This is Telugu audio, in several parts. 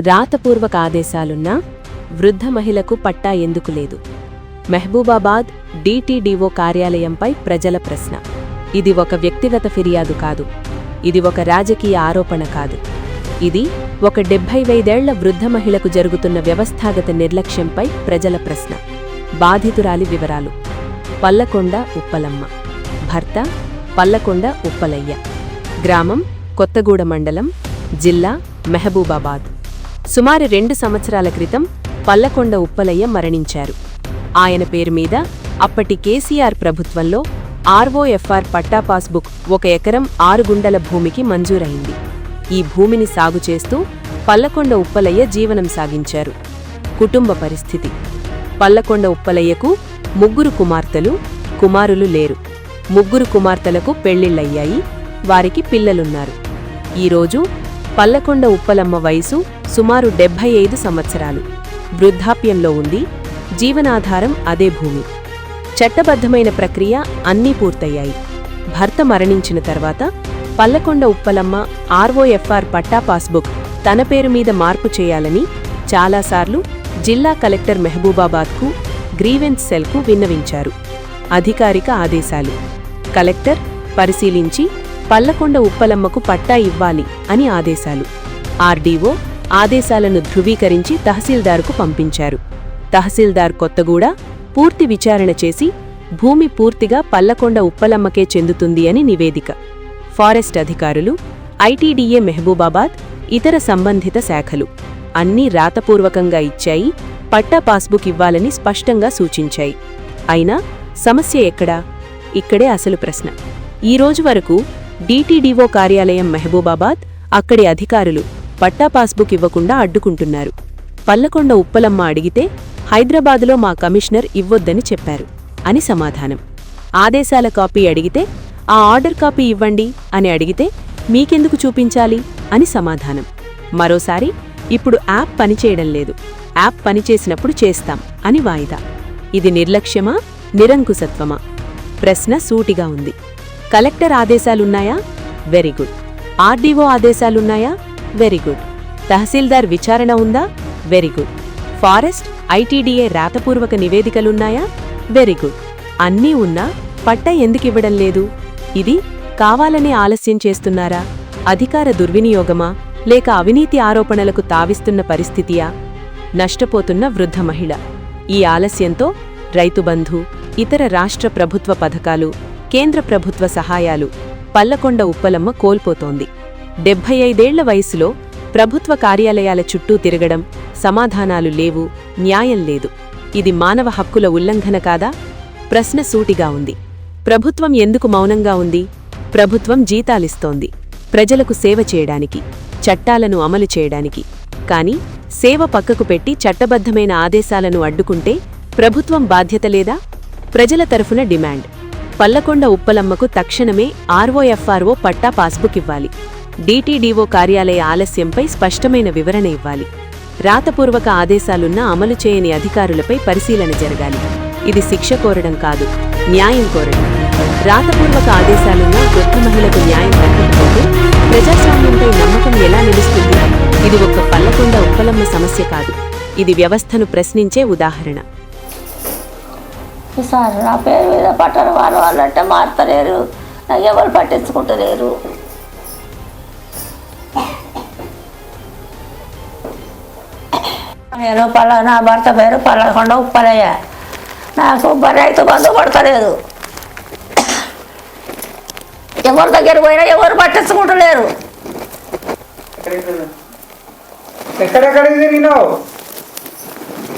రాతపూర్వక ఆదేశాలున్నా వృద్ధ మహిళకు పట్టా ఎందుకు లేదు? మెహబూబాబాద్ డీటీడీఓ కార్యాలయంపై ప్రజల ప్రశ్న. ఇది ఒక వ్యక్తిగత ఫిర్యాదు కాదు. ఇది ఒక రాజకీయ ఆరోపణ కాదు. ఇది ఒక డెబ్బై వైదేళ్ళ వృద్ధ మహిళకు జరుగుతున్న వ్యవస్థాగత నిర్లక్ష్యంపై ప్రజల ప్రశ్న. బాధితురాలి వివరాలు. పల్లకొండ ఉప్పలమ్మ. భర్త పల్లకొండ ఉప్పలయ్య. గ్రామం కొత్తగూడ మండలం జిల్లా మెహబూబాబాద్. సుమారు రెండు సంవత్సరాల క్రితం పల్లకొండ ఉప్పలయ్య మరణించారు. ఆయన పేరు మీద అప్పటి కేసీఆర్ ప్రభుత్వంలో ఆర్ఓఎఫ్ఆర్ పట్టా పాస్బుక్ ఒక ఎకరం ఆరు గుండల భూమికి మంజూరైంది. ఈ భూమిని సాగు చేస్తూ పల్లకొండ ఉప్పలయ్య జీవనం సాగించారు. కుటుంబ పరిస్థితి. పల్లకొండ ఉప్పలయ్యకు ముగ్గురు కుమార్తెలు కుమారులు లేరు. ముగ్గురు కుమార్తెలకు పెళ్ళిళ్ళయ్యాయి వారికి పిల్లలున్నారు. ఈరోజు పల్లకొండ ఉప్పలమ్మ వయసు సుమారు డెబ్భై ఐదు సంవత్సరాలు. వృద్ధాప్యంలో ఉంది. జీవనాధారం అదే భూమి. చట్టబద్ధమైన ప్రక్రియ అన్నీ పూర్తయ్యాయి. భర్త మరణించిన తర్వాత పల్లకొండ ఉప్పలమ్మ ఆర్ఓఎఫ్ఆర్ పట్టా పాస్బుక్ తన పేరు మీద మార్పు చేయాలని చాలాసార్లు జిల్లా కలెక్టర్ మెహబూబాబాద్కు గ్రీవెన్స్ సెల్కు విన్నవించారు. అధికారిక ఆదేశాలు. కలెక్టర్ పరిశీలించి పల్లకొండ ఉప్పలమ్మకు పట్టా ఇవ్వాలి అని ఆదేశాలు. ఆర్డీఓ ఆదేశాలను ధృవీకరించి తహసీల్దార్కు పంపించారు. తహసీల్దార్ కొత్తగూడ పూర్తి విచారణ చేసి భూమి పూర్తిగా పల్లకొండ ఉప్పలమ్మకే చెందుతుంది అని నివేదిక. ఫారెస్ట్ అధికారులు ఐటీడీఏ మెహబూబాబాద్ ఇతర సంబంధిత శాఖలు అన్నీ రాతపూర్వకంగా ఇచ్చాయి పట్టా పాస్బుక్ ఇవ్వాలని స్పష్టంగా సూచించాయి. అయినా సమస్య ఎక్కడా? ఇక్కడే అసలు ప్రశ్న. ఈ రోజు వరకు డీటీడీఓ కార్యాలయం మెహబూబాబాద్ అక్కడి అధికారులు పట్టా పాస్బుక్ ఇవ్వకుండా అడ్డుకుంటున్నారు. పల్లకొండ ఉప్పలమ్మ అడిగితే హైదరాబాదులో మా కమిషనర్ ఇవ్వొద్దని చెప్పారు అని సమాధానం. ఆదేశాల కాపీ అడిగితే ఆ ఆర్డర్ కాపీ ఇవ్వండి అని అడిగితే మీకెందుకు చూపించాలి అని సమాధానం. మరోసారి ఇప్పుడు యాప్ పనిచేయడం లేదు. యాప్ పనిచేసినప్పుడు చేస్తాం అని వాయిదా. ఇది నిర్లక్ష్యమా? నిరంకుశత్వమా? ప్రశ్న సూటిగా ఉంది. Collector ఆదేశాలున్నాయా? Very good. RDO ఆదేశాలున్నాయా? Very good. తహసీల్దార్ విచారణ ఉందా? Very good. ఫారెస్ట్ ఐటీడీఏ రాతపూర్వక నివేదికలున్నాయా? Very good. అన్నీ ఉన్నా పట్ట ఎందుకివ్వడం లేదు? ఇది కావాలనే ఆలస్యం చేస్తున్నారా? అధికార దుర్వినియోగమా? లేక అవినీతి ఆరోపణలకు తావిస్తున్న పరిస్థితియా? నష్టపోతున్న వృద్ధ మహిళ. ఈ ఆలస్యంతో రైతుబంధు ఇతర రాష్ట్ర ప్రభుత్వ పథకాలు కేంద్ర ప్రభుత్వ సహాయాలు. పల్లకొండ ఉప్పలమ్మ కోల్పోతోంది. డెబ్బై ఐదేళ్ళ వయసులో ప్రభుత్వ కార్యాలయాల చుట్టూ తిరగడం సమాధానాలు లేవు న్యాయం లేదు. ఇది మానవ హక్కుల ఉల్లంఘన కాదా? ప్రశ్న సూటిగా ఉంది. ప్రభుత్వం ఎందుకు మౌనంగా ఉంది? ప్రభుత్వం జీతాలిస్తోంది. ప్రజలకు సేవ చేయడానికి చట్టాలను అమలు చేయడానికి. కాని సేవ పక్కకు పెట్టి చట్టబద్ధమైన ఆదేశాలను అడ్డుకుంటే ప్రభుత్వం బాధ్యత లేదా? ప్రజల తరఫున డిమాండ్. పల్లకొండ ఉప్పలమ్మకు తక్షణమే ఆర్ఓఎఫ్ఆర్ఓ పట్టా పాస్బుక్ ఇవ్వాలి. డీటీడీఓ కార్యాలయ ఆలస్యంపై స్పష్టమైన వివరణ ఇవ్వాలి. రాతపూర్వక ఆదేశాలున్న అమలు చేయని అధికారులపై పరిశీలన జరగాలి. ఇది శిక్ష కోరడం కాదు న్యాయం కోరడం. రాతపూర్వక ఆదేశాలున్న వృద్ధ మహిళకు న్యాయం దక్కకపోతే ప్రజాస్వామ్యంపై నమ్మకం ఎలా నిలుస్తుంది? ఇది ఒక పల్లకొండ ఉప్పలమ్మ సమస్య కాదు. ఇది వ్యవస్థను ప్రశ్నించే ఉదాహరణ. సార్ నా పేరు మీద పట్టణ వారు వాళ్ళంటే మారుతలేరు. నాకు ఎవరు పట్టించుకుంటలేరు. నేను పల్ల నా భర్త పేరు పల్లకొండ ఉప్పలయ్య. నాకు రైతు బంధు పడతలేదు ఎవరి దగ్గర పోయినా ఎవరు పట్టించుకుంటలేరు. ఎక్కడెక్కడికి తిరిగినావు?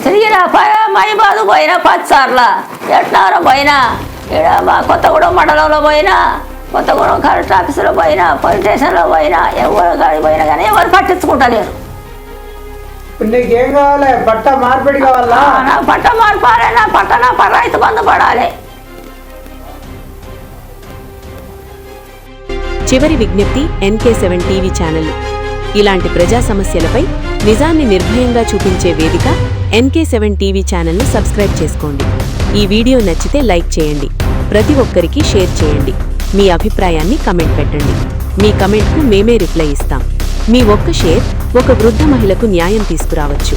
తిరిగిన మైబాదు పోయినా పచ్చార్ల. ఎట్నారం పోయినా? ఇక్కడ మా కొత్తగూడెం మండలంలో పోయినా కొత్తగూడెం కలెక్టర్ ఆఫీసులో పోయినా పోలీస్ స్టేషన్లో పోయినా ఎవరు కాడికి పోయినా కానీ ఎవరు పట్టించుకుంటలేరు. నీకేం కావాలి? బట్ట మార్పిడి కావాలా? ఆ, నా పట్ట మార్పాలి నా పట్ట నా రైతు బంధు పడాలి చివరి విజ్ఞప్తి ఎన్కే సెవెన్ టీవీ ఛానల్. ఇలాంటి ప్రజా సమస్యలపై నిజాన్ని నిర్భయంగా చూపించే వేదిక ఎన్కే సెవెన్ టీవీ ఛానల్ను సబ్స్క్రైబ్ చేసుకోండి. ఈ వీడియో నచ్చితే లైక్ చేయండి. ప్రతి ఒక్కరికి షేర్ చేయండి. మీ అభిప్రాయాన్ని కమెంట్ పెట్టండి. మీ కమెంట్కు మేమే రిప్లై ఇస్తాం. మీ ఒక్క షేర్ ఒక వృద్ధ మహిళకు న్యాయం తీసుకురావచ్చు.